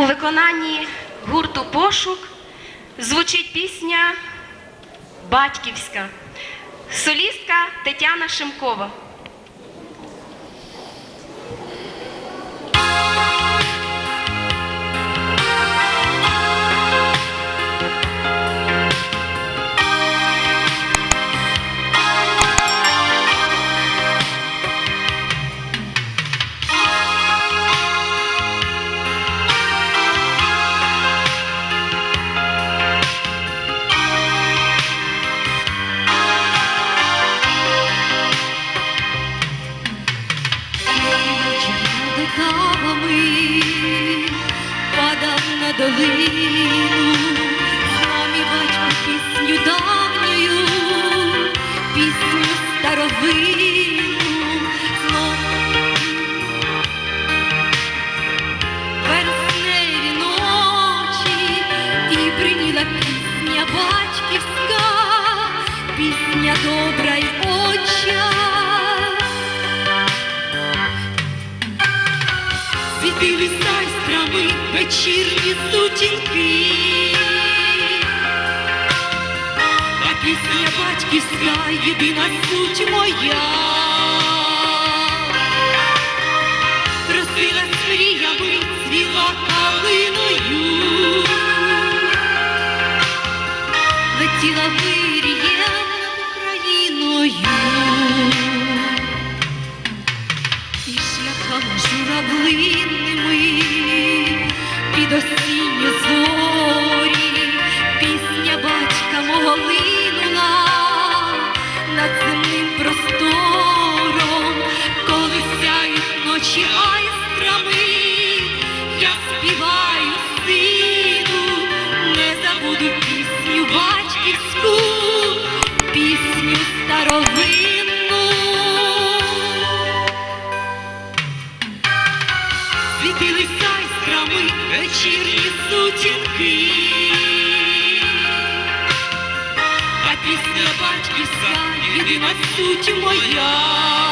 У виконанні гурту Пошук звучить пісня Батьківська, солістка Тетяна Шимкова. Долину, знав мій батько пісню давньою, пісню старовину, сайстрами вечірні сутінки, а пісня батьківська єдина суть моя. Росила з мріями, цвіла калиною, летіла вирієм під осінні зорі. Пісня батька мого над земним простором, коли сяють ночі айстрами, я співаю сину, не забуду пісню батьківську, вечірні сутінки, а пісня батьківська єдина суть моя.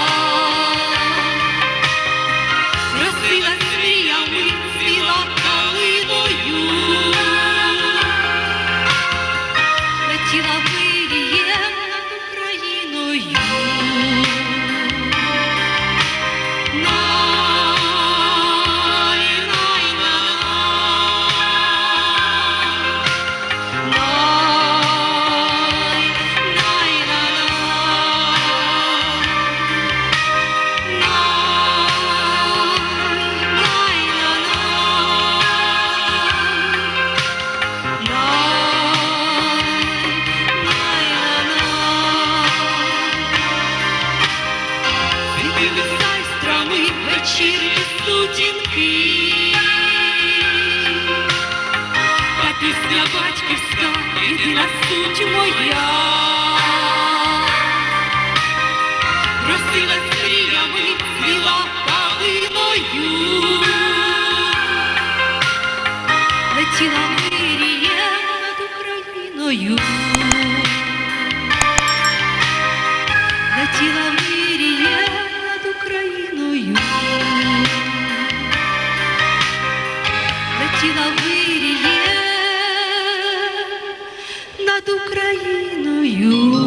Світили сайстрами вечірні сутінки, а пісня батьківська єдина суть моя. Росила з мріями, цвіла калиною, летіла мирієм над Україною. Летіла над Україною.